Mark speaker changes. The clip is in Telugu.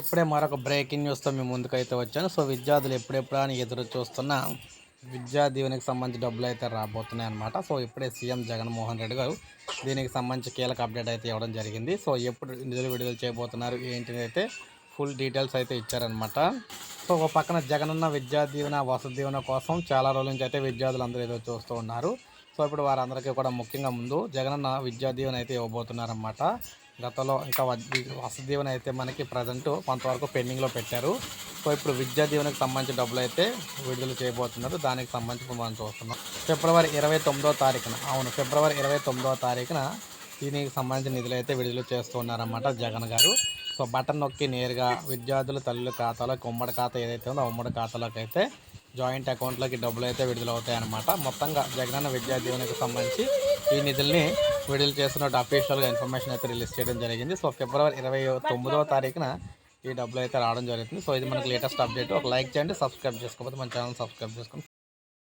Speaker 1: ఇప్పుడే మరొక బ్రేకింగ్ న్యూస్తో మేము ముందుకైతే వచ్చాను. సో విద్యార్థులు ఎప్పుడెప్పుడు అని ఎదురు చూస్తున్న విద్యా దీవెనికి సంబంధించి డబ్బులు అయితే రాబోతున్నాయి అనమాట సో ఇప్పుడే సీఎం జగన్మోహన్ రెడ్డి గారు దీనికి సంబంధించి కీలక అప్డేట్ అయితే ఇవ్వడం జరిగింది. సో ఎప్పుడు నిధులు విడుదల చేయబోతున్నారు ఏంటిది అయితే ఫుల్ డీటెయిల్స్ అయితే ఇచ్చారనమాట సో ఒక పక్కన జగనన్న విద్యా దీవెన వసతి దీవెన కోసం చాలా రోజుల నుంచి అయితే విద్యార్థులు అందరూ ఎదురు చూస్తూ ఉన్నారు. సో ఇప్పుడు వారందరికీ కూడా ముఖ్యంగా ముందు జగనన్న విద్యా దీవెన అయితే ఇవ్వబోతున్నారన్నమాట. గతంలో ఇంకా వ- వసతి దీవెన అయితే మనకి ప్రజెంట్ కొంతవరకు పెండింగ్లో పెట్టారు. సో ఇప్పుడు విద్యా దీవెనకు సంబంధించిన డబ్బులు అయితే విడుదల చేయబోతున్నారు. దానికి సంబంధించి మనం చూస్తున్నాం. ఫిబ్రవరి ఇరవై తొమ్మిదో తారీఖున అవును ఫిబ్రవరి ఇరవై తొమ్మిదో తారీఖున దీనికి సంబంధించిన నిధులు అయితే విడుదల చేస్తున్నారన్నమాట జగన్ గారు. సో బటన్ నొక్కి నేరుగా విద్యార్థుల తల్లుల ఖాతాలో ఉమ్మడి ఖాతా ఏదైతే ఉందో ఉమ్మడి ఖాతాలోకి అయితే జాయింట్ అకౌంట్లోకి డబ్బులు అయితే విడుదల అవుతాయన్నమాట మొత్తంగా జగనన్న విద్యా దీవెనకు సంబంధించి ఈ నిధుల్ని విడుదల చేస్తున్నట్టు అఫీషియల్గా ఇన్ఫర్మేషన్ అయితే రిలీజ్ చేయడం జరిగింది. సో ఫిబ్రవరి ఇరవై తొమ్మిదవ తారీఖున ఈ డబ్బులు అయితే రావడం జరుగుతుంది. సో ఇది మనకి లేటెస్ట్ అప్డేట్. ఒక లైక్ చేయండి సబ్స్క్రైబ్ చేసుకోకపోతే మన ఛానల్ సబ్స్క్రైబ్ చేసుకొని